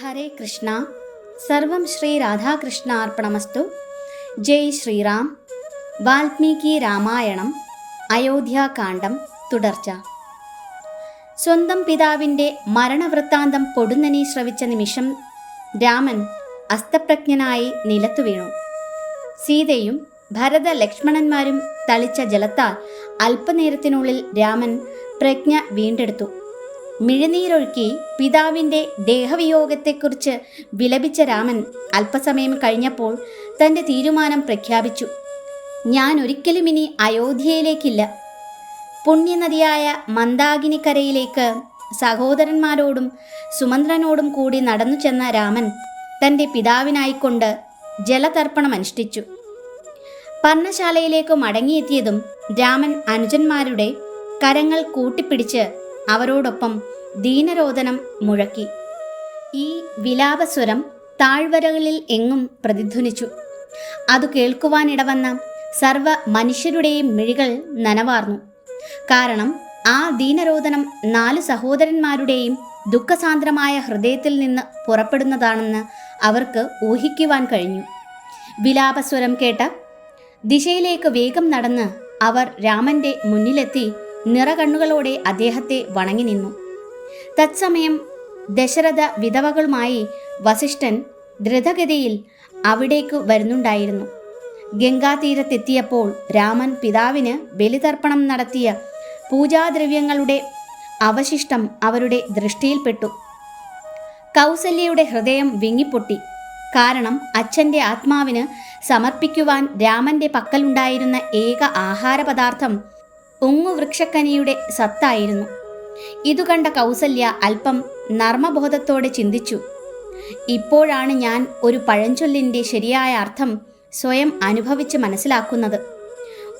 ഹരേ കൃഷ്ണ. സർവം ശ്രീ രാധാകൃഷ്ണ അർപ്പണമസ്തു. ജയ് ശ്രീറാം. വാൽമീകി രാമായണം. അയോധ്യാകാന്ഡം. തുടർച്ച. സ്വന്തം പിതാവിന്റെ മരണവൃത്താന്തം പൊടുന്നനെ ശ്രവിച്ച നിമിഷം രാമൻ അസ്തപ്രജ്ഞനായി നിലത്തു വീണു. സീതയും ഭരത ലക്ഷ്മണന്മാരും തളിച്ച ജലത്താൽ അല്പനേരത്തിനുള്ളിൽ രാമൻ പ്രജ്ഞ വീണ്ടെടുത്തു. മിഴിനീരൊഴുക്കി പിതാവിന്റെ ദേഹവിയോഗത്തെക്കുറിച്ച് വിലപിച്ച രാമൻ അല്പസമയം കഴിഞ്ഞപ്പോൾ തന്റെ തീരുമാനം പ്രഖ്യാപിച്ചു. ഞാൻ ഒരിക്കലും ഇനി അയോധ്യയിലേക്കില്ല. പുണ്യനദിയായ മന്ദാകിനിക്കരയിലേക്ക് സഹോദരന്മാരോടും സുമന്ത്രനോടും കൂടി നടന്നു ചെന്ന രാമൻ തന്റെ പിതാവിനായിക്കൊണ്ട് ജലതർപ്പണം അനുഷ്ഠിച്ചു. പർണശാലയിലേക്ക് മടങ്ങിയെത്തിയതും രാമൻ അനുജന്മാരുടെ കരങ്ങൾ കൂട്ടിപ്പിടിച്ച് അവരോടൊപ്പം ദീനരോധനം മുഴക്കി. ഈ വിലാപസ്വരം താഴ്വരകളിൽ എങ്ങും പ്രതിധ്വനിച്ചു. അത് കേൾക്കുവാനിടവന്ന സർവ മനുഷ്യരുടെയും മിഴികൾ നനവാർന്നു. കാരണം ആ ദീനരോധനം നാല് സഹോദരന്മാരുടെയും ദുഃഖസാന്ദ്രമായ ഹൃദയത്തിൽ നിന്ന് പുറപ്പെടുന്നതാണെന്ന് അവർക്ക് ഊഹിക്കുവാൻ കഴിഞ്ഞു. വിലാപസ്വരം കേട്ട ദിശയിലേക്ക് വേഗം നടന്ന് അവർ രാമന്റെ മുന്നിലെത്തി നിറകണ്ണുകളോടെ അദ്ദേഹത്തെ വണങ്ങി നിന്നു. തത്സമയം ദശരഥ വിധവകളുമായി വസിഷ്ഠൻ ദ്രുതഗതിയിൽ അവിടേക്ക് വരുന്നുണ്ടായിരുന്നു. ഗംഗാതീരത്തെത്തിയപ്പോൾ രാമൻ പിതാവിന് ബലിതർപ്പണം നടത്തിയ പൂജാദ്രവ്യങ്ങളുടെ അവശിഷ്ടം അവരുടെ ദൃഷ്ടിയിൽപ്പെട്ടു. കൗസല്യയുടെ ഹൃദയം വിങ്ങിപ്പൊട്ടി. കാരണം അച്ഛന്റെ ആത്മാവിന് സമർപ്പിക്കുവാൻ രാമന്റെ പക്കലുണ്ടായിരുന്ന ഏക ആഹാരപദാർത്ഥം ഉങ്ങുവൃക്ഷക്കനിയുടെ സത്തായിരുന്നു. ഇതു കണ്ട കൗസല്യ അല്പം നർമ്മബോധത്തോടെ ചിന്തിച്ചു. ഇപ്പോഴാണ് ഞാൻ ഒരു പഴഞ്ചൊല്ലിന്റെ ശരിയായ അർത്ഥം സ്വയം അനുഭവിച്ച് മനസ്സിലാക്കുന്നത്.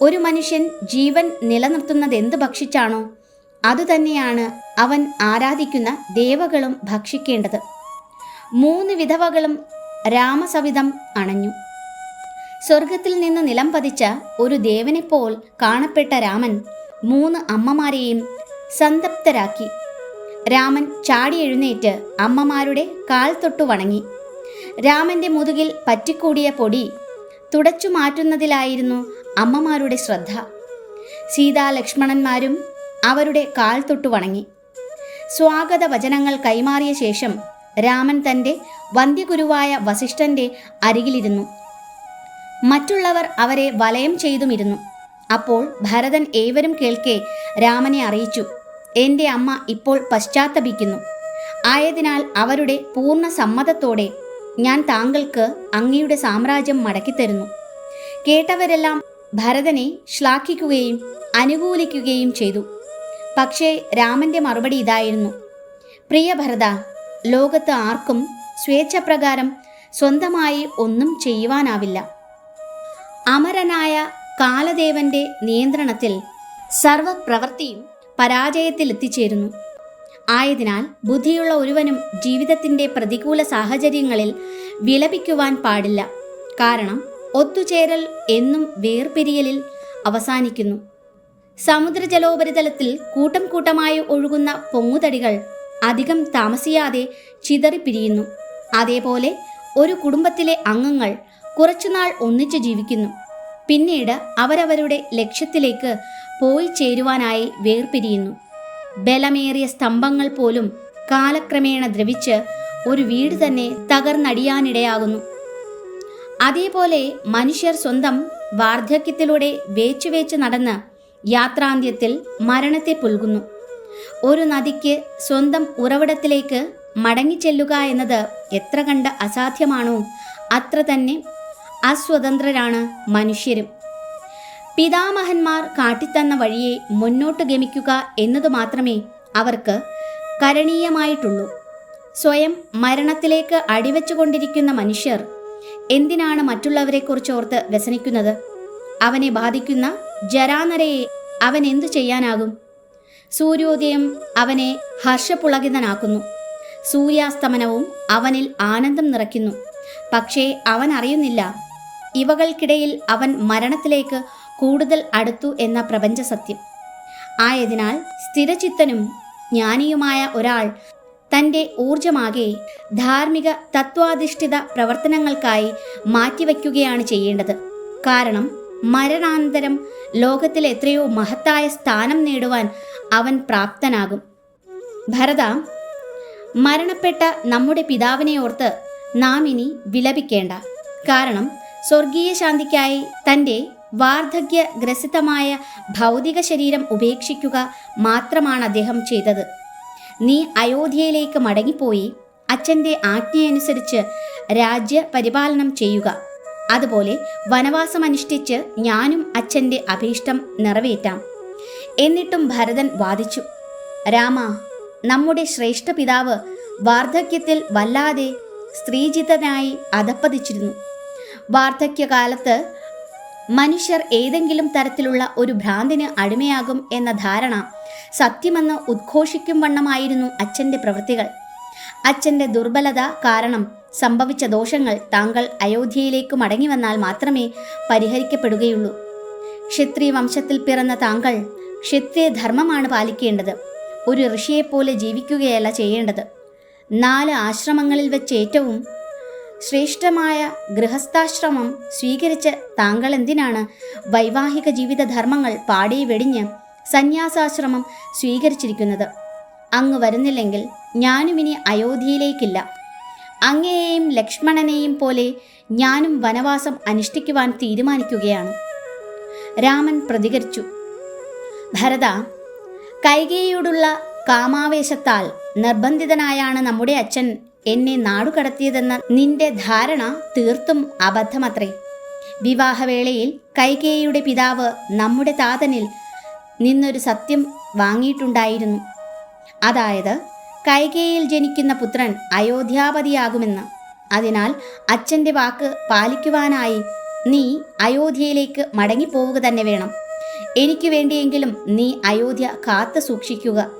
ഒരു മനുഷ്യൻ ജീവൻ നിലനിർത്തുന്നത് എന്ത് ഭക്ഷിച്ചാണോ അതുതന്നെയാണ് അവൻ ആരാധിക്കുന്ന ദേവകളും ഭക്ഷിക്കേണ്ടത്. മൂന്ന് വിധവകളും രാമസവിധം അണഞ്ഞു. സ്വർഗത്തിൽ നിന്ന് നിലം പതിച്ച ഒരു ദേവനെപ്പോൾ കാണപ്പെട്ട രാമൻ മൂന്ന് അമ്മമാരെയും സന്തപ്തരാക്കി രാമൻ ചാടി എഴുന്നേറ്റ് അമ്മമാരുടെ കാൽ തൊട്ടു വണങ്ങി. രാമന്റെ മുതുകിൽ പറ്റിക്കൂടിയ പൊടി തുടച്ചു മാറ്റുന്നതിലായിരുന്നു അമ്മമാരുടെ ശ്രദ്ധ. സീതാ ലക്ഷ്മണന്മാരും അവരുടെ കാൽ തൊട്ടു വണങ്ങി. സ്വാഗത വചനങ്ങൾ കൈമാറിയ ശേഷം രാമൻ തന്റെ വന്ധ്യഗുരുവായ വസിഷ്ഠന്റെ അരികിലിരുന്നു. മറ്റുള്ളവർ അവരെ വലയം ചെയ്തുമിരുന്നു. അപ്പോൾ ഭരതൻ ഏവരും കേൾക്കെ രാമനെ അറിയിച്ചു. എന്റെ അമ്മ ഇപ്പോൾ പശ്ചാത്തപിക്കുന്നു. ആയതിനാൽ അവരുടെ പൂർണ സമ്മതത്തോടെ ഞാൻ താങ്കൾക്ക് അങ്ങയുടെ സാമ്രാജ്യം മടക്കിത്തരുന്നു. കേട്ടവരെല്ലാം ഭരതനെ ശ്ലാഘിക്കുകയും അനുകൂലിക്കുകയും ചെയ്തു. പക്ഷേ രാമന്റെ മറുപടി ഇതായിരുന്നു. പ്രിയ ഭരത ലോകത്ത് ആർക്കും സ്വേച്ഛപ്രകാരം സ്വന്തമായി ഒന്നും ചെയ്യുവാനാവില്ല. അമരനായ കാലദേവന്റെ നിയന്ത്രണത്തിൽ സർവപ്രവൃത്തിയും പരാജയത്തിൽ എത്തിച്ചേരുന്നു ആയതിനാൽ ബുദ്ധിയുള്ള ഒരുവനും ജീവിതത്തിന്റെ പ്രതികൂല സാഹചര്യങ്ങളിൽ വിലപിക്കുവാൻ പാടില്ല. കാരണം ഒത്തുചേരൽ എന്നും വേർപിരിയലിൽ അവസാനിക്കുന്നു. സമുദ്രജലോപരിതലത്തിൽ കൂട്ടം കൂട്ടമായി ഒഴുകുന്ന പൊങ്ങുതടികൾ അധികം താമസിയാതെ ചിതറിപ്പിരിയുന്നു. അതേപോലെ ഒരു കുടുംബത്തിലെ അംഗങ്ങൾ കുറച്ചുനാൾ ഒന്നിച്ചു ജീവിക്കുന്നു. പിന്നീട് അവരവരുടെ ലക്ഷ്യത്തിലേക്ക് പോയി ചേരുവാനായി വേർപിരിയുന്നു. ബലമേറിയ സ്തംഭങ്ങൾ പോലും കാലക്രമേണ ദ്രവിച്ച് ഒരു വീട് തന്നെ തകർന്നടിയാനിടയാകുന്നു. അതേപോലെ മനുഷ്യർ സ്വന്തം വാർദ്ധക്യത്തിലൂടെ വേച്ചു വേച്ച് നടന്ന് യാത്രാന്ത്യത്തിൽ മരണത്തെ പുൽകുന്നു. ഒരു നദിക്ക് സ്വന്തം ഉറവിടത്തിലേക്ക് മടങ്ങിച്ചെല്ലുക എന്നത് എത്ര കണ്ട് അസാധ്യമാണോ അത്ര തന്നെ അസ്വതന്ത്രരാണ് മനുഷ്യരും. പിതാമഹന്മാർ കാട്ടിത്തന്ന വഴിയെ മുന്നോട്ട് ഗമിക്കുക എന്നതു മാത്രമേ അവർക്ക് കരണീയമായിട്ടുള്ളൂ. സ്വയം മരണത്തിലേക്ക് അടിവെച്ചുകൊണ്ടിരിക്കുന്ന മനുഷ്യർ എന്തിനാണ് മറ്റുള്ളവരെക്കുറിച്ച് ഓർത്ത് വ്യസനിക്കുന്നത്? അവനെ ബാധിക്കുന്ന ജരാനരയെ അവൻ എന്തു ചെയ്യാനാകും? സൂര്യോദയം അവനെ ഹർഷപുളകിതനാക്കുന്നു. സൂര്യാസ്തമനവും അവനിൽ ആനന്ദം നിറയ്ക്കുന്നു. പക്ഷേ അവൻ അറിയുന്നില്ല ഇവകൾക്കിടയിൽ അവൻ മരണത്തിലേക്ക് കൂടുതൽ അടുത്തു എന്ന പ്രപഞ്ച സത്യം ആയതിനാൽ സ്ഥിരചിത്തനും ജ്ഞാനിയുമായ ഒരാൾ തന്റെ ഊർജമാകെ ധാർമ്മിക തത്വാധിഷ്ഠിത പ്രവർത്തനങ്ങൾക്കായി മാറ്റിവെക്കുകയാണ് ചെയ്യേണ്ടത്. കാരണം മരണാന്തരം ലോകത്തിൽ എത്രയോ മഹത്തായ സ്ഥാനം നേടുവാൻ അവൻ പ്രാപ്തനാകും. ഭരത മരണപ്പെട്ട നമ്മുടെ പിതാവിനെ ഓർത്ത് നാം ഇനി വിലപിക്കേണ്ട. കാരണം സ്വർഗീയ ശാന്തിക്കായി തന്റെ വാർദ്ധക്യഗ്രസിതമായ ഭൗതിക ശരീരം ഉപേക്ഷിക്കുക മാത്രമാണ് അദ്ദേഹം ചെയ്തത്. നീ അയോധ്യയിലേക്ക് മടങ്ങിപ്പോയി അച്ഛന്റെ ആജ്ഞയനുസരിച്ച് രാജ്യ പരിപാലനം ചെയ്യുക. അതുപോലെ വനവാസം അനുഷ്ഠിച്ച് ഞാനും അച്ഛന്റെ അഭീഷ്ടം നിറവേറ്റാം. എന്നിട്ടും ഭരതൻ വാദിച്ചു. രാമ നമ്മുടെ ശ്രേഷ്ഠ പിതാവ് വാർദ്ധക്യത്തിൽ വല്ലാതെ സ്ത്രീജിതനായി അധപ്പതിച്ചിരുന്നു. വാർദ്ധക്യകാലത്ത് മനുഷ്യർ ഏതെങ്കിലും തരത്തിലുള്ള ഒരു ഭ്രാന്തിന് അടിമയാകും എന്ന ധാരണ സത്യമെന്ന് ഉദ്ഘോഷിക്കും വണ്ണമായിരുന്നു അച്ഛന്റെ പ്രവൃത്തികൾ. അച്ഛന്റെ ദുർബലത കാരണം സംഭവിച്ച ദോഷങ്ങൾ താങ്കൾ അയോധ്യയിലേക്ക് മടങ്ങി വന്നാൽ മാത്രമേ പരിഹരിക്കപ്പെടുകയുള്ളൂ. ക്ഷത്രിയ വംശത്തിൽ പിറന്ന താങ്കൾ ക്ഷത്രിയ ധർമ്മമാണ് പാലിക്കേണ്ടത്. ഒരു ഋഷിയെപ്പോലെ ജീവിക്കുകയല്ല ചെയ്യേണ്ടത്. നാല് ആശ്രമങ്ങളിൽ വെച്ച് ഏറ്റവും ശ്രേഷ്ഠമായ ഗൃഹസ്ഥാശ്രമം സ്വീകരിച്ച് താങ്കൾ എന്തിനാണ് വൈവാഹിക ജീവിത ധർമ്മങ്ങൾ പാടി വെടിഞ്ഞ് സന്യാസാശ്രമം സ്വീകരിച്ചിരിക്കുന്നത്? അങ്ങ് വരുന്നില്ലെങ്കിൽ ഞാനും ഇനി അയോധ്യയിലേക്കില്ല. അങ്ങയെയും ലക്ഷ്മണനെയും പോലെ ഞാനും വനവാസം അനുഷ്ഠിക്കുവാൻ തീരുമാനിക്കുകയാണ്. രാമൻ പ്രതികരിച്ചു. ഭരത കൈകേയോടുള്ള കാമാവേശത്താൽ നിർബന്ധിതനായാണ് നമ്മുടെ അച്ഛൻ എന്നെ നാടുകടത്തിയതെന്ന നിന്റെ ധാരണ തീർത്തും അബദ്ധമത്രേ. വിവാഹവേളയിൽ കൈകേയിയുടെ പിതാവ് നമ്മുടെ താതനിൽ നിന്നൊരു സത്യം വാങ്ങിയിട്ടുണ്ടായിരുന്നു. അതായത് കൈകേയിൽ ജനിക്കുന്ന പുത്രൻ അയോധ്യാപതിയാകുമെന്ന്. അതിനാൽ അച്ഛന്റെ വാക്ക് പാലിക്കുവാനായി നീ അയോധ്യയിലേക്ക് മടങ്ങിപ്പോവുക തന്നെ വേണം. എനിക്ക് വേണ്ടിയെങ്കിലും നീ അയോധ്യ കാത്തു സൂക്ഷിക്കുക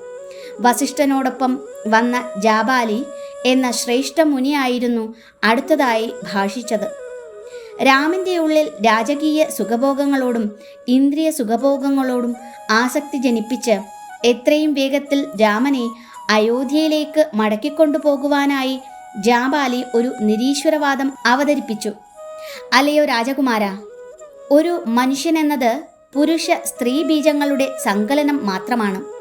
വസിഷ്ഠനോടൊപ്പം വന്ന ജാബാലി എന്ന ശ്രേഷ്ഠ മുനിയായിരുന്നു അടുത്തതായി ഭാഷിച്ചത്. രാമന്റെ ഉള്ളിൽ രാജകീയ സുഖഭോഗങ്ങളോടും ഇന്ദ്രിയ സുഖഭോഗങ്ങളോടും ആസക്തി ജനിപ്പിച്ച് എത്രയും വേഗത്തിൽ രാമനെ അയോധ്യയിലേക്ക് മടക്കിക്കൊണ്ടുപോകുവാനായി ജാബാലി ഒരു നിരീശ്വരവാദം അവതരിപ്പിച്ചു. അല്ലയോ രാജകുമാര ഒരു മനുഷ്യനെന്നത് പുരുഷ സ്ത്രീ ബീജങ്ങളുടെ സങ്കലനം മാത്രമാണ്.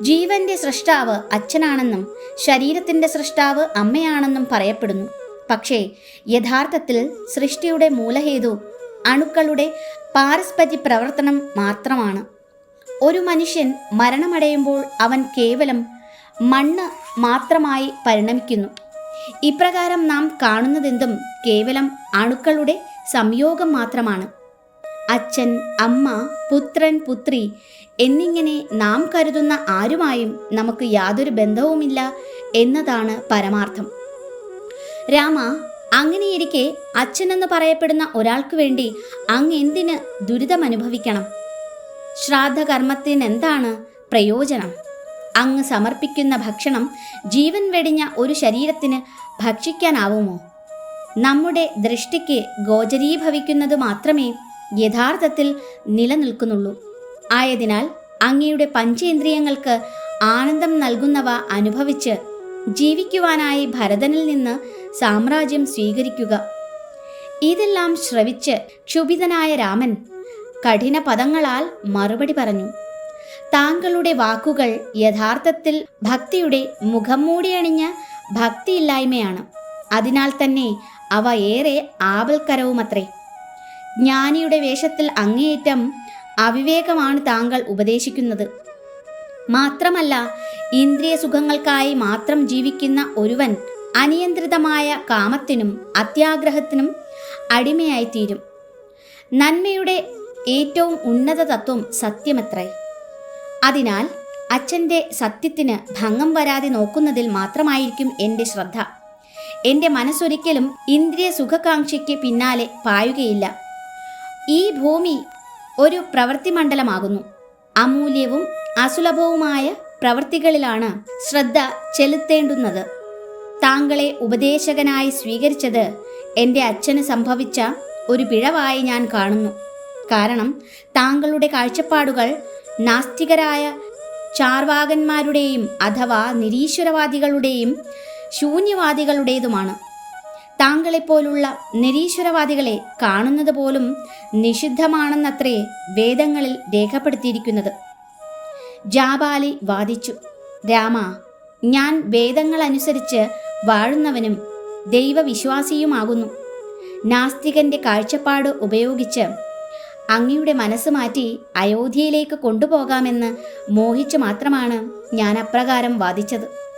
ജീവന്റെ സൃഷ്ടാവ് അച്ഛനാണെന്നും ശരീരത്തിന്റെ സൃഷ്ടാവ് അമ്മയാണെന്നും പറയപ്പെടുന്നു. പക്ഷേ യഥാർത്ഥത്തിൽ സൃഷ്ടിയുടെ മൂലഹേതു അണുക്കളുടെ പാരസ്പര്യ പ്രവർത്തനം മാത്രമാണ്. ഒരു മനുഷ്യൻ മരണമടയുമ്പോൾ അവൻ കേവലം മണ്ണ് മാത്രമായി പരിണമിക്കുന്നു. ഇപ്രകാരം നാം കാണുന്നതെന്തും കേവലം അണുക്കളുടെ സംയോഗം മാത്രമാണ്. അച്ഛൻ അമ്മ പുത്രൻ പുത്രി എന്നിങ്ങനെ നാം കരുതുന്ന ആരുമായും നമുക്ക് യാതൊരു ബന്ധവുമില്ല എന്നതാണ് പരമാർത്ഥം. രാമ അങ്ങനെയിരിക്കെ അച്ഛനെന്ന് പറയപ്പെടുന്ന ഒരാൾക്ക് വേണ്ടി അങ്ങ് എന്തിന് ദുരിതമനുഭവിക്കണം? ശ്രാദ്ധകർമ്മത്തിനെന്താണ് പ്രയോജനം? അങ്ങ് സമർപ്പിക്കുന്ന ഭക്ഷണം ജീവൻ വെടിഞ്ഞ ഒരു ശരീരത്തിന് ഭക്ഷിക്കാനാവുമോ? നമ്മുടെ ദൃഷ്ടിക്ക് ഗോചരീഭവിക്കുന്നത് മാത്രമേ യഥാർത്ഥത്തിൽ നിലനിൽക്കുന്നുള്ളൂ. ആയതിനാൽ അങ്ങയുടെ പഞ്ചേന്ദ്രിയങ്ങൾക്ക് ആനന്ദം നൽകുന്നവ അനുഭവിച്ച് ജീവിക്കുവാനായി ഭരതനിൽ നിന്ന് സാമ്രാജ്യം സ്വീകരിക്കുക. ഇതെല്ലാം ശ്രവിച്ച് ക്ഷുഭിതനായ രാമൻ കഠിന പദങ്ങളാൽ മറുപടി പറഞ്ഞു. താങ്കളുടെ വാക്കുകൾ യഥാർത്ഥത്തിൽ ഭക്തിയുടെ മുഖം മൂടിയണിഞ്ഞ ഭക്തിയില്ലായ്മയാണ്. അതിനാൽ തന്നെ അവ ഏറെ ആപൽക്കരവുമത്രേ. ജ്ഞാനിയുടെ വേഷത്തിൽ അങ്ങേയറ്റം അവിവേകമാണ് താങ്കൾ ഉപദേശിക്കുന്നത്. മാത്രമല്ല ഇന്ദ്രിയ സുഖങ്ങൾക്കായി മാത്രം ജീവിക്കുന്ന ഒരുവൻ അനിയന്ത്രിതമായ കാമത്തിനും അത്യാഗ്രഹത്തിനും അടിമയായിത്തീരും. നന്മയുടെ ഏറ്റവും ഉന്നത തത്വം സത്യമത്രേ. അതിനാൽ അച്ഛന്റെ സത്യത്തിന് ഭംഗം വരാതെ നോക്കുന്നതിൽ മാത്രമായിരിക്കും എന്റെ ശ്രദ്ധ. എന്റെ മനസ്സൊരിക്കലും ഇന്ദ്രിയ സുഖകാംക്ഷയ്ക്ക് പിന്നാലെ പായുകയില്ല. ഈ ഭൂമി ഒരു പ്രവൃത്തി മണ്ഡലമാകുന്നു അമൂല്യവും അസുലഭവുമായ പ്രവൃത്തികളിലാണ് ശ്രദ്ധ ചെലുത്തേണ്ടുന്നത്. താങ്കളെ ഉപദേശകനായി സ്വീകരിച്ചത് എന്റെ അച്ഛന് സംഭവിച്ച ഒരു പിഴവായി ഞാൻ കാണുന്നു. കാരണം താങ്കളുടെ കാഴ്ചപ്പാടുകൾ നാസ്തികരായ ചാർവാകന്മാരുടെയും അഥവാ നിരീശ്വരവാദികളുടെയും ശൂന്യവാദികളുടേതുമാണ്. താങ്കളെപ്പോലുള്ള നിരീശ്വരവാദികളെ കാണുന്നത് പോലും നിഷിദ്ധമാണെന്നത്രേ വേദങ്ങളിൽ രേഖപ്പെടുത്തിയിരിക്കുന്നത്. ജാബാലി വാദിച്ചു രാമ ഞാൻ വേദങ്ങൾ അനുസരിച്ച് വാഴുന്നവനും ദൈവവിശ്വാസിയുമാകുന്നു. നാസ്തികന്റെ കാഴ്ചപ്പാട് ഉപയോഗിച്ച് അങ്ങയുടെ മനസ്സ് മാറ്റി അയോധ്യയിലേക്ക് കൊണ്ടുപോകാമെന്ന് മോഹിച്ചു മാത്രമാണ് ഞാൻ അപ്രകാരം വാദിച്ചത്.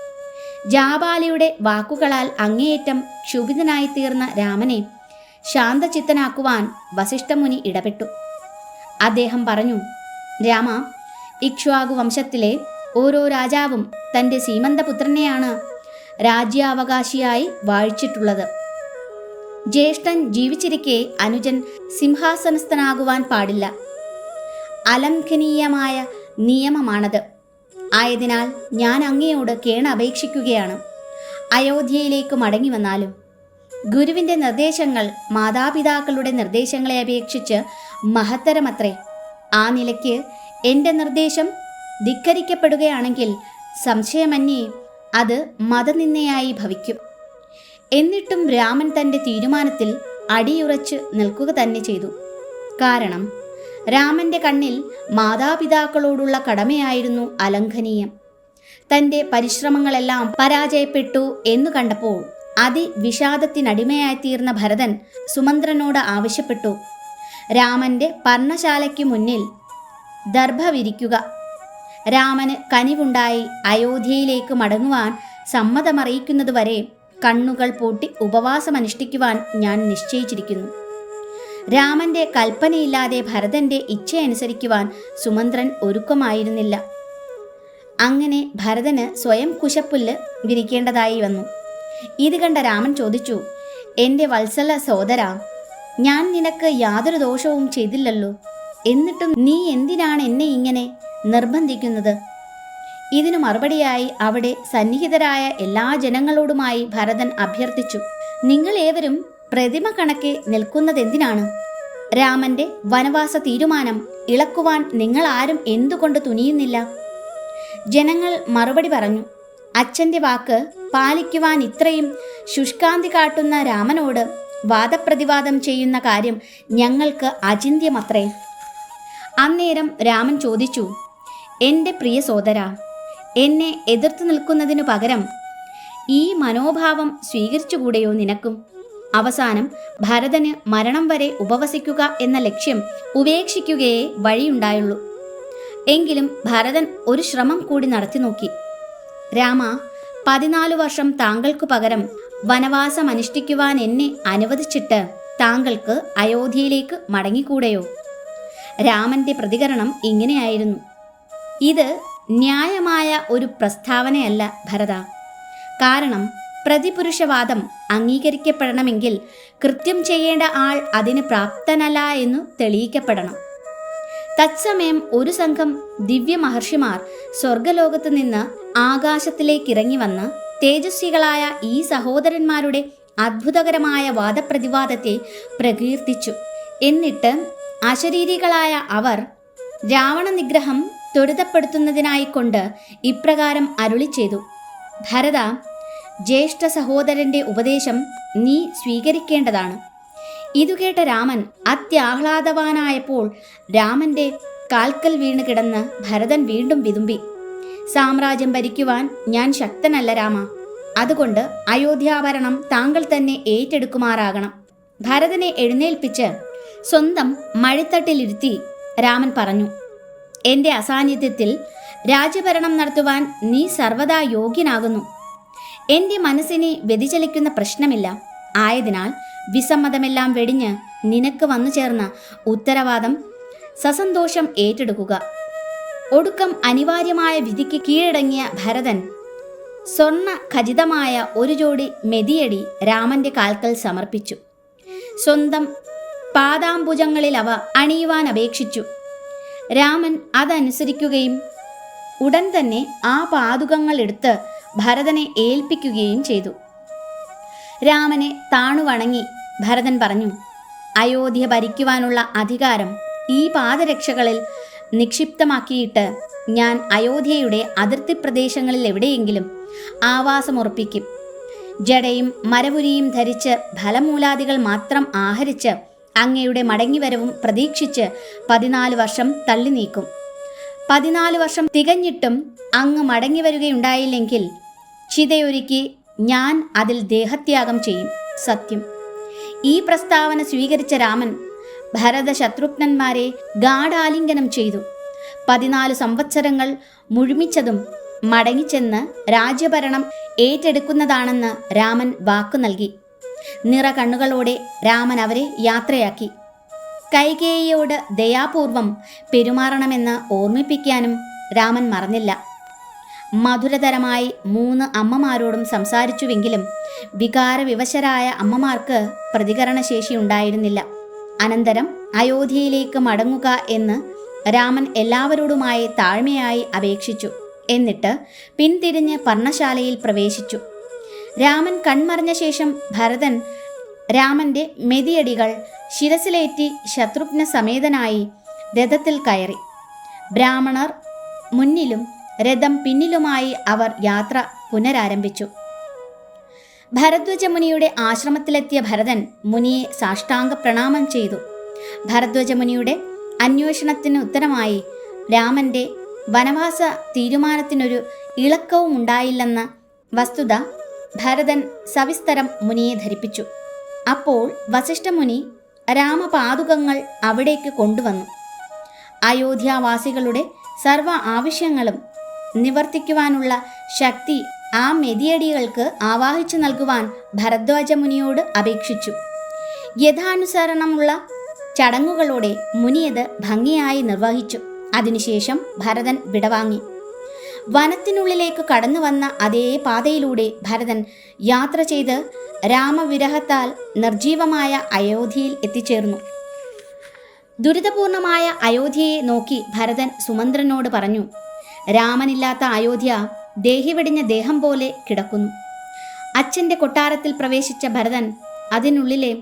ജാബാലിയുടെ വാക്കുകളാൽ അങ്ങേയറ്റം ക്ഷുഭിതനായി തീർന്ന രാമനെ ശാന്തചിത്തനാക്കുവാൻ വസിഷ്ഠമുനി ഇടപെട്ടു. അദ്ദേഹം പറഞ്ഞു രാമ ഇക്ഷ്വാകു വംശത്തിലെ ഓരോ രാജാവും തന്റെ സീമന്തപുത്രനെയാണ് രാജ്യാവകാശിയായി വാഴിച്ചിട്ടുള്ളത്. ജ്യേഷ്ഠൻ ജീവിച്ചിരിക്കെ അനുജൻ സിംഹാസനസ്ഥനാകുവാൻ പാടില്ല. അലംഘനീയമായ നിയമമാണത്. ആയതിനാൽ ഞാൻ അങ്ങയോട് കേണ അപേക്ഷിക്കുകയാണ്. അയോധ്യയിലേക്ക് മടങ്ങി വന്നാലും ഗുരുവിന്റെ നിർദ്ദേശങ്ങൾ മാതാപിതാക്കളുടെ നിർദ്ദേശങ്ങളെ അപേക്ഷിച്ച് മഹത്തരമത്രേ. ആ നിലയ്ക്ക് എന്റെ നിർദ്ദേശം ധിക്കരിക്കപ്പെടുകയാണെങ്കിൽ സംശയമന്യേ അത് മതനിന്ദയായി ഭവിക്കും. എന്നിട്ടും രാമൻ തന്റെ തീരുമാനത്തിൽ അടിയുറച്ച് നിൽക്കുക തന്നെ ചെയ്തു. കാരണം രാമന്റെ കണ്ണിൽ മാതാപിതാക്കളോടുള്ള കടമയായിരുന്നു അലംഘനീയം. തന്റെ പരിശ്രമങ്ങളെല്ലാം പരാജയപ്പെട്ടു എന്നു കണ്ടപ്പോൾ അതിവിഷാദത്തിനടിമയായിത്തീർന്ന ഭരതൻ സുമന്ത്രനോട് ആവശ്യപ്പെട്ടു. രാമന്റെ പർണശാലയ്ക്ക് മുന്നിൽ ദർഭ വിരിക്കുക രാമന് കനിവുണ്ടായി അയോധ്യയിലേക്ക് മടങ്ങുവാൻ സമ്മതമറിയിക്കുന്നതുവരെ കണ്ണുകൾ പൂട്ടി ഉപവാസമനുഷ്ഠിക്കുവാൻ ഞാൻ നിശ്ചയിച്ചിരിക്കുന്നു. രാമന്റെ കൽപ്പനയില്ലാതെ ഭരതന്റെ ഇച്ഛയനുസരിക്കുവാൻ സുമന്ത്രൻ ഒരുക്കമായിരുന്നില്ല. അങ്ങനെ ഭരതന് സ്വയം കുശപ്പുല്ല് വിരിക്കേണ്ടതായി വന്നു. ഇത് കണ്ട രാമൻ ചോദിച്ചു എന്റെ വത്സല സോദര ഞാൻ നിനക്ക് യാതൊരു ദോഷവും ചെയ്തില്ലല്ലോ. എന്നിട്ടും നീ എന്തിനാണ് എന്നെ ഇങ്ങനെ നിർബന്ധിക്കുന്നത്? ഇതിനു മറുപടിയായി അവിടെ സന്നിഹിതരായ എല്ലാ ജനങ്ങളോടുമായി ഭരതൻ അഭ്യർത്ഥിച്ചു നിങ്ങൾ ഏവരും പ്രതിമ കണക്കെ നിൽക്കുന്നതെന്തിനാണ്? രാമന്റെ വനവാസ തീരുമാനം ഇളക്കുവാൻ നിങ്ങൾ ആരും എന്തുകൊണ്ട് തുനിയുന്നില്ല? ജനങ്ങൾ മറുപടി പറഞ്ഞു അച്ഛന്റെ വാക്ക് പാലിക്കുവാൻ ഇത്രയും ശുഷ്കാന്തി കാട്ടുന്ന രാമനോട് വാദപ്രതിവാദം ചെയ്യുന്ന കാര്യം ഞങ്ങൾക്ക് അചിന്യമത്രേ അന്നേരം രാമൻ ചോദിച്ചു എന്റെ പ്രിയ സോദര എന്നെ എതിർത്തു നിൽക്കുന്നതിനു പകരം ഈ മനോഭാവം സ്വീകരിച്ചുകൂടെയോ നിനക്കും? അവസാനം ഭരതന് മരണം വരെ ഉപവസിക്കുക എന്ന ലക്ഷ്യം ഉപേക്ഷിക്കുകയേ വഴിയുണ്ടായുള്ളൂ. എങ്കിലും ഭരതൻ ഒരു ശ്രമം കൂടി നടത്തി നോക്കി. രാമ പതിനാലു വർഷം താങ്കൾക്കു പകരം വനവാസം അനുഷ്ഠിക്കുവാൻ എന്നെ അനുവദിച്ചിട്ട് താങ്കൾക്ക് അയോധ്യയിലേക്ക് മടങ്ങിക്കൂടെയോ? രാമന്റെ പ്രതികരണം ഇങ്ങനെയായിരുന്നു. ഇത് ന്യായമായ ഒരു പ്രസ്താവനയല്ല ഭരത. കാരണം പ്രതിപുരുഷവാദം അംഗീകരിക്കപ്പെടണമെങ്കിൽ കൃത്യം ചെയ്യേണ്ട ആൾ അതിന് പ്രാപ്തനല്ല എന്നു തെളിയിക്കപ്പെടണം. തത്സമയം ഒരു സംഘം ദിവ്യ മഹർഷിമാർ സ്വർഗലോകത്ത് നിന്ന് ആകാശത്തിലേക്ക് ഇറങ്ങി വന്ന് തേജസ്വികളായ ഈ സഹോദരന്മാരുടെ അത്ഭുതകരമായ വാദപ്രതിവാദത്തെ പ്രകീർത്തിച്ചു. എന്നിട്ട് അശരീരികളായ അവർ രാവണ നിഗ്രഹം ത്വരിതപ്പെടുത്തുന്നതിനായിക്കൊണ്ട് ഇപ്രകാരം അരുളി ചെയ്തു ഭരത ജ്യേഷ്ഠ സഹോദരന്റെ ഉപദേശം നീ സ്വീകരിക്കേണ്ടതാണ്. ഇതു കേട്ട രാമൻ അത്യാഹ്ലാദവാനായപ്പോൾ രാമന്റെ കാൽക്കൽ വീണ് കിടന്ന് ഭരതൻ വീണ്ടും വിതുമ്പി. സാമ്രാജ്യം ഭരിക്കുവാൻ ഞാൻ ശക്തനല്ല രാമ. അതുകൊണ്ട് അയോധ്യാഭരണം താങ്കൾ തന്നെ ഏറ്റെടുക്കുമാറാകണം. ഭരതനെ എഴുന്നേൽപ്പിച്ച് സ്വന്തം മഴിത്തട്ടിലിരുത്തി രാമൻ പറഞ്ഞു എന്റെ അസാന്നിധ്യത്തിൽ രാജ്യഭരണം നടത്തുവാൻ നീ സർവദാ യോഗ്യനാകുന്നു. എന്റെ മനസ്സിനെ വ്യതിചലിക്കുന്ന പ്രശ്നമില്ല. ആയതിനാൽ വിസമ്മതമെല്ലാം വെടിഞ്ഞ് നിനക്ക് വന്നു ചേർന്ന ഉത്തരവാദം സസന്തോഷം ഏറ്റെടുക്കുക. ഒടുക്കം അനിവാര്യമായ വിധിക്ക് കീഴടങ്ങിയ ഭരതൻ സ്വർണ ഖചിതമായ ഒരു ജോഡി മെതിയടി രാമന്റെ കാൽക്കൽ സമർപ്പിച്ചു. സ്വന്തം പാദാംബുജങ്ങളിൽ അവ അണിയുവാൻ അപേക്ഷിച്ചു. രാമൻ അതനുസരിക്കുകയും ഉടൻ തന്നെ ആ പാതുകങ്ങൾ എടുത്ത് ഭരതനെ ഏൽപ്പിക്കുകയും ചെയ്തു. രാമനെ താണുവണങ്ങി ഭരതൻ പറഞ്ഞു അയോധ്യ ഭരിക്കുവാനുള്ള അധികാരം ഈ പാദരക്ഷകളിൽ നിക്ഷിപ്തമാക്കിയിട്ട് ഞാൻ അയോധ്യയുടെ അതിർത്തി പ്രദേശങ്ങളിൽ എവിടെയെങ്കിലും ആവാസമുറപ്പിക്കും. ജടയും മരപുരിയും ധരിച്ച് ഫലമൂലാദികൾ മാത്രം ആഹരിച്ച് അങ്ങയുടെ മടങ്ങിവരവും പ്രതീക്ഷിച്ച് പതിനാല് വർഷം തള്ളി നീക്കും പതിനാല് വർഷം തികഞ്ഞിട്ടും അങ്ങ് മടങ്ങി വരികയുണ്ടായില്ലെങ്കിൽ ചിതയൊരുക്കി ഞാൻ അതിൽ ദേഹത്യാഗം ചെയ്യും. സത്യം. ഈ പ്രസ്താവന സ്വീകരിച്ച രാമൻ ഭരത ശത്രുഘ്നന്മാരെ ഗാഢാലിംഗനം ചെയ്തു. പതിനാല് സംവത്സരങ്ങൾ മുഴുമിച്ചതും മടങ്ങിച്ചെന്ന് രാജ്യഭരണം ഏറ്റെടുക്കുന്നതാണെന്ന് രാമൻ വാക്കു നൽകി. നിറ കണ്ണുകളോടെ രാമൻ അവരെ യാത്രയാക്കി. കൈകേയിയോട് ദയാപൂർവം പെരുമാറണമെന്ന് ഓർമ്മിപ്പിക്കാനും രാമൻ മറന്നില്ല. മധുരതരമായി മൂന്ന് അമ്മമാരോടും സംസാരിച്ചുവെങ്കിലും വികാരവിവശരായ അമ്മമാർക്ക് പ്രതികരണശേഷി ഉണ്ടായിരുന്നില്ല. അനന്തരം അയോധ്യയിലേക്ക് മടങ്ങുക എന്ന് രാമൻ എല്ലാവരോടുമായി താഴ്മയായി അപേക്ഷിച്ചു. എന്നിട്ട് പിന്തിരിഞ്ഞ് പർണശാലയിൽ പ്രവേശിച്ചു. രാമൻ കൺമറിഞ്ഞ ശേഷം ഭരതൻ രാമന്റെ മെതിയടികൾ ശിരസിലേറ്റി ശത്രുഘ്ന സമേതനായി രഥത്തിൽ കയറി. ബ്രാഹ്മണർ മുന്നിലും രഥം പിന്നിലുമായി അവർ യാത്ര പുനരാരംഭിച്ചു. ഭരദ്വജ മുനിയുടെ ആശ്രമത്തിലെത്തിയ ഭരതൻ മുനിയെ സാഷ്ടാംഗ പ്രണാമം ചെയ്തു. ഭരദ്വജ മുനിയുടെ അന്വേഷണത്തിന് ഉത്തരമായി രാമന്റെ വനവാസ തീരുമാനത്തിനൊരു ഇളക്കവും ഉണ്ടായില്ലെന്ന വസ്തുത ഭരതൻ സവിസ്തരം മുനിയെ ധരിപ്പിച്ചു. അപ്പോൾ വസിഷ്ഠമുനി രാമപാതുകങ്ങൾ അവിടേക്ക് കൊണ്ടുവന്നു. അയോധ്യാവാസികളുടെ സർവ ആവശ്യങ്ങളും നിവർത്തിക്കുവാനുള്ള ശക്തി ആ മെതിയടികൾക്ക് ആവാഹിച്ചു നൽകുവാൻ ഭരദ്വാജ മുനിയോട് അപേക്ഷിച്ചു. യഥാനുസരണമുള്ള ചടങ്ങുകളോടെ മുനിയത് ഭംഗിയായി നിർവഹിച്ചു. അതിനുശേഷം ഭരതൻ വിടവാങ്ങി. വനത്തിനുള്ളിലേക്ക് കടന്നു വന്ന അതേ പാതയിലൂടെ ഭരതൻ യാത്ര ചെയ്ത് രാമവിരഹത്താൽ നിർജീവമായ അയോധ്യയിൽ എത്തിച്ചേർന്നു. ദുരിതപൂർണമായ അയോധ്യയെ നോക്കി ഭരതൻ സുമന്ത്രനോട് പറഞ്ഞു രാമനില്ലാത്ത അയോധ്യ ദേഹിവെടിഞ്ഞ ദേഹം പോലെ കിടക്കുന്നു. അച്ഛന്റെ കൊട്ടാരത്തിൽ പ്രവേശിച്ച ഭരതൻ അതിനുള്ളിലെ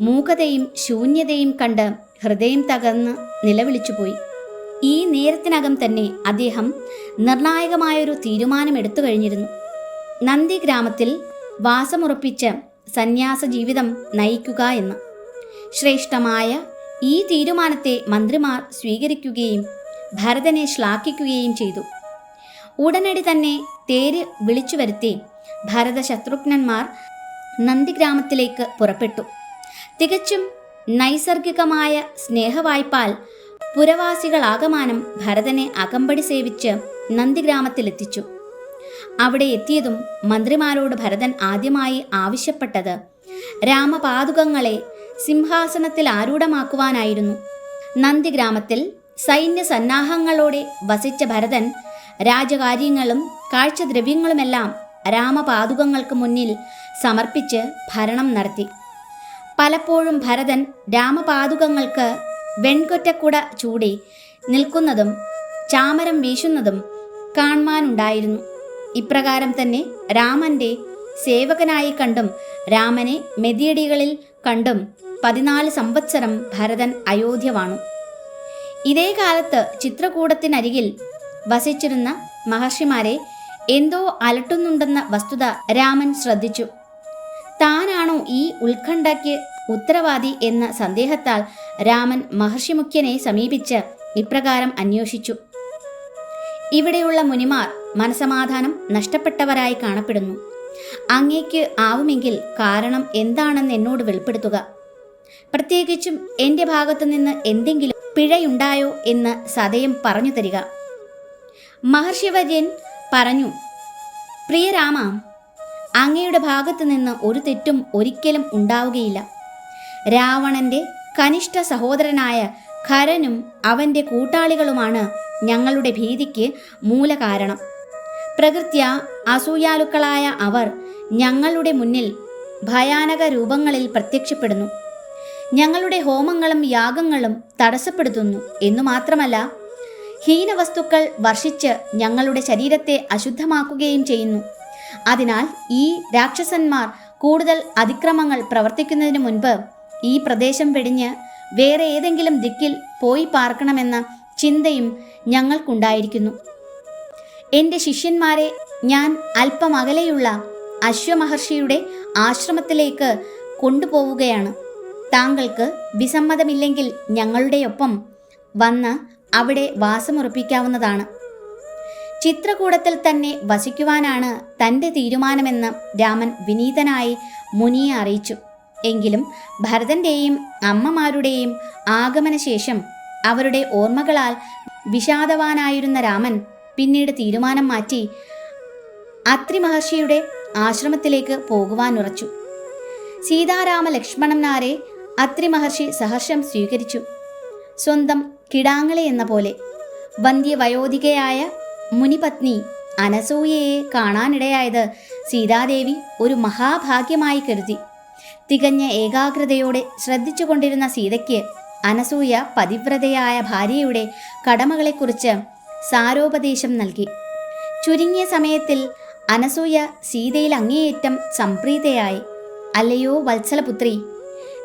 മൂകതയും ശൂന്യതയും കണ്ട് ഹൃദയം തകർന്ന് നിലവിളിച്ചുപോയി. ഈ നേരത്തിനകം തന്നെ അദ്ദേഹം നിർണായകമായൊരു തീരുമാനമെടുത്തു കഴിഞ്ഞിരുന്നു. നന്ദി ഗ്രാമത്തിൽ വാസമുറപ്പിച്ച് സന്യാസ ജീവിതം നയിക്കുക എന്ന്. ശ്രേഷ്ഠമായ ഈ തീരുമാനത്തെ മന്ത്രിമാർ സ്വീകരിക്കുകയും ഭരതനെ ശ്ലാഘിക്കുകയും ചെയ്തു. ഉടനടി തന്നെ തേര് വിളിച്ചു വരുത്തി ഭരത ശത്രുഘ്നന്മാർ നന്ദിഗ്രാമത്തിലേക്ക് പുറപ്പെട്ടു. തികച്ചും നൈസർഗികമായ സ്നേഹവായ്പാൽ പുരവാസികളാകമാനം ഭരതനെ അകമ്പടി സേവിച്ച് നന്ദിഗ്രാമത്തിലെത്തിച്ചു. അവിടെ എത്തിയതും മന്ത്രിമാരോട് ഭരതൻ ആദ്യമായി ആവശ്യപ്പെട്ടത് രാമപാതുകങ്ങളെ സിംഹാസനത്തിൽ ആരൂഢമാക്കുവാനായിരുന്നു. നന്ദിഗ്രാമത്തിൽ സൈന്യ സന്നാഹങ്ങളോടെ വസിച്ച ഭരതൻ രാജകാര്യങ്ങളും കാഴ്ചദ്രവ്യങ്ങളുമെല്ലാം രാമപാതുകങ്ങൾക്ക് മുന്നിൽ സമർപ്പിച്ച് ഭരണം നടത്തി. പലപ്പോഴും ഭരതൻ രാമപാതുകങ്ങൾക്ക് വെൺകൊറ്റക്കുട ചൂടി നിൽക്കുന്നതും ചാമരം വീശുന്നതും കാണുവാനുണ്ടായിരുന്നു. ഇപ്രകാരം തന്നെ രാമന്റെ സേവകനായി കണ്ടും രാമനെ മെതിയടികളിൽ കണ്ടും പതിനാല് സംവത്സരം ഭരതൻ അയോധ്യ വാണു ഇതേ കാലത്ത് ചിത്രകൂടത്തിനരികിൽ വസിച്ചിരുന്ന മഹർഷിമാരെ എന്തോ അലട്ടുന്നുണ്ടെന്ന വസ്തുത രാമൻ ശ്രദ്ധിച്ചു. താനാണോ ഈ ഉത്കണ്ഠയ്ക്ക് ഉത്തരവാദി എന്ന സന്ദേഹത്താൽ രാമൻ മഹർഷിമുഖ്യനെ സമീപിച്ച് ഇപ്രകാരം അന്വേഷിച്ചു. ഇവിടെയുള്ള മുനിമാർ മനസമാധാനം നഷ്ടപ്പെട്ടവരായി കാണപ്പെടുന്നു. അങ്ങേക്ക് ആവുമെങ്കിൽ കാരണം എന്താണെന്ന് എന്നോട് വെളിപ്പെടുത്തുക. പ്രത്യേകിച്ചും എന്റെ ഭാഗത്തു നിന്ന് എന്തെങ്കിലും പിഴയുണ്ടായോ എന്ന് സതയം പറഞ്ഞു തരിക. മഹർഷിവര്യൻ പറഞ്ഞു പ്രിയരാമ അങ്ങയുടെ ഭാഗത്തു നിന്ന് ഒരു തെറ്റും ഒരിക്കലും ഉണ്ടാവുകയില്ല. രാവണന്റെ കനിഷ്ഠ സഹോദരനായ ഖരനും അവന്റെ കൂട്ടാളികളുമാണ് ഞങ്ങളുടെ ഭീതിക്ക് മൂലകാരണം. പ്രകൃത്യ അസൂയാലുക്കളായ അവർ ഞങ്ങളുടെ മുന്നിൽ ഭയാനക രൂപങ്ങളിൽ പ്രത്യക്ഷപ്പെടുന്നു. ഞങ്ങളുടെ ഹോമങ്ങളും യാഗങ്ങളും തടസ്സപ്പെടുത്തുന്നു എന്നു മാത്രമല്ല ഹീനവസ്തുക്കൾ വർഷിച്ച് ഞങ്ങളുടെ ശരീരത്തെ അശുദ്ധമാക്കുകയും ചെയ്യുന്നു. അതിനാൽ ഈ രാക്ഷസന്മാർ കൂടുതൽ അതിക്രമങ്ങൾ പ്രവർത്തിക്കുന്നതിന് മുൻപ് ഈ പ്രദേശം വെടിഞ്ഞ് വേറെ ഏതെങ്കിലും ദിക്കിൽ പോയി പാർക്കണമെന്ന ചിന്തയും ഞങ്ങൾക്കുണ്ടായിരിക്കുന്നു. എന്റെ ശിഷ്യന്മാരെ ഞാൻ അല്പം അകലെയുള്ള അശ്വമഹർഷിയുടെ ആശ്രമത്തിലേക്ക് കൊണ്ടുപോവുകയാണ്. താങ്കൾക്ക് വിസമ്മതമില്ലെങ്കിൽ ഞങ്ങളുടെയൊപ്പം വന്ന് അവിടെ വാസമുറപ്പിക്കാവുന്നതാണ്. ചിത്രകൂടത്തിൽ തന്നെ വസിക്കുവാനാണ് തന്റെ തീരുമാനമെന്ന് രാമൻ വിനീതനായി മുനിയെ അറിയിച്ചു. എങ്കിലും ഭരതന്റെയും അമ്മമാരുടെയും ആഗമനശേഷം അവരുടെ ഓർമ്മകളാൽ വിഷാദവാനായിരുന്ന രാമൻ പിന്നീട് തീരുമാനം മാറ്റി അത്രി മഹർഷിയുടെ ആശ്രമത്തിലേക്ക് പോകുവാനുറച്ചു. സീതാരാമ ലക്ഷ്മണന്മാരെ അത്രി മഹർഷി സഹർഷം സ്വീകരിച്ചു. സ്വന്തം കിടാങ്ങളെ എന്ന പോലെ വന്ധ്യവയോധികയായ മുനിപത്നി അനസൂയയെ കാണാനിടയായത് സീതാദേവി ഒരു മഹാഭാഗ്യമായി കരുതി. തികഞ്ഞ ഏകാഗ്രതയോടെ ശ്രദ്ധിച്ചുകൊണ്ടിരുന്ന സീതയ്ക്ക് അനസൂയ പതിവ്രതയായ ഭാര്യയുടെ കടമകളെക്കുറിച്ച് സാരോപദേശം നൽകി. ചുരുങ്ങിയ സമയത്തിൽ അനസൂയ സീതയിൽ അങ്ങേയറ്റം സംപ്രീതയായി. അല്ലയോ വത്സലപുത്രി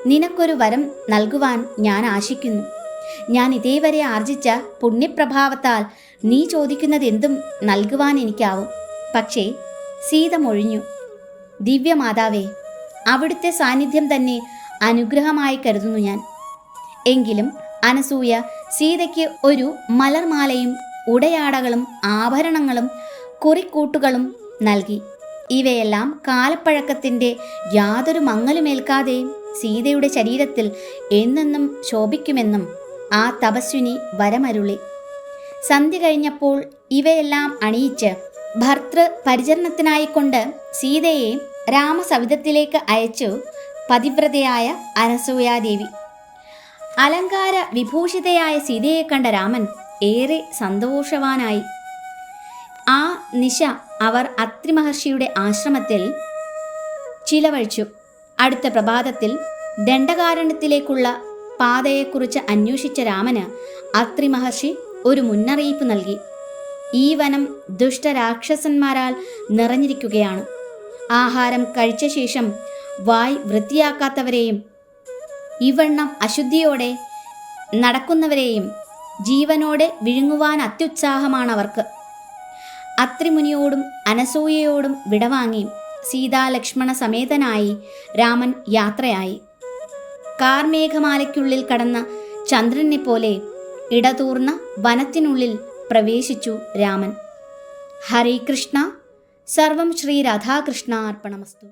നിനക്കൊരു വരം നൽകുവാൻ ഞാൻ ആശിക്കുന്നു. ഞാൻ ഇതേവരെ ആർജിച്ച പുണ്യപ്രഭാവത്താൽ നീ ചോദിക്കുന്നതെന്തും നൽകുവാൻ എനിക്കാവും. പക്ഷേ സീത മൊഴിഞ്ഞു. ദിവ്യമാതാവേ അവിടുത്തെ സാന്നിധ്യം തന്നെ അനുഗ്രഹമായി കരുതുന്നു ഞാൻ. എങ്കിലും അനസൂയ സീതയ്ക്ക് ഒരു മലർമാലയും ഉടയാടകളും ആഭരണങ്ങളും കുറിക്കൂട്ടുകളും നൽകി. ഇവയെല്ലാം കാലപ്പഴക്കത്തിന്റെ യാതൊരു മങ്ങലുമേൽക്കാതെ സീതയുടെ ശരീരത്തിൽ എന്നെന്നും ശോഭിക്കുമെന്നും ആ തപസ്വിനി വരമരുളി. സന്ധി കഴിഞ്ഞപ്പോൾ ഇവയെല്ലാം അണിയിച്ച് ഭർത്തൃ പരിചരണത്തിനായിക്കൊണ്ട് സീതയെ രാമസവിധത്തിലേക്ക് അയച്ചു പതിവ്രതയായ അനസൂയാദേവി. അലങ്കാര വിഭൂഷിതയായ സീതയെ കണ്ട രാമൻ ഏറെ സന്തോഷവാനായി. ആ നിശ അവർ അത്രി മഹർഷിയുടെ ആശ്രമത്തിൽ ചിലവഴിച്ചു. അടുത്ത പ്രഭാതത്തിൽ ദണ്ഡകാരണ്യത്തിലേക്കുള്ള പാതയെക്കുറിച്ച് അന്വേഷിച്ച രാമന് അത്രി മഹർഷി ഒരു മുന്നറിയിപ്പ് നൽകി. ഈ വനം ദുഷ്ടരാക്ഷസന്മാരാൽ നിറഞ്ഞിരിക്കുകയാണ്. ആഹാരം കഴിച്ച ശേഷം വായ് വൃത്തിയാക്കാത്തവരെയും ഇവണ്ണം അശുദ്ധിയോടെ നടക്കുന്നവരെയും ജീവനോടെ വിഴുങ്ങുവാൻ അത്യുത്സാഹമാണവർക്ക്. അത്രിമുനിയോടും അനസൂയയോടും വിടവാങ്ങി സീതാലക്ഷ്മണ സമേതനായി രാമൻ യാത്രയായി. കാർമേഘമാലയ്ക്കുള്ളിൽ കടന്ന ചന്ദ്രനെ പോലെ ഇടതൂർന്ന വനത്തിനുള്ളിൽ പ്രവേശിച്ചു രാമൻ. ഹരേ കൃഷ്ണ. സർവം ശ്രീ രാധാകൃഷ്ണ അർപ്പണമസ്തു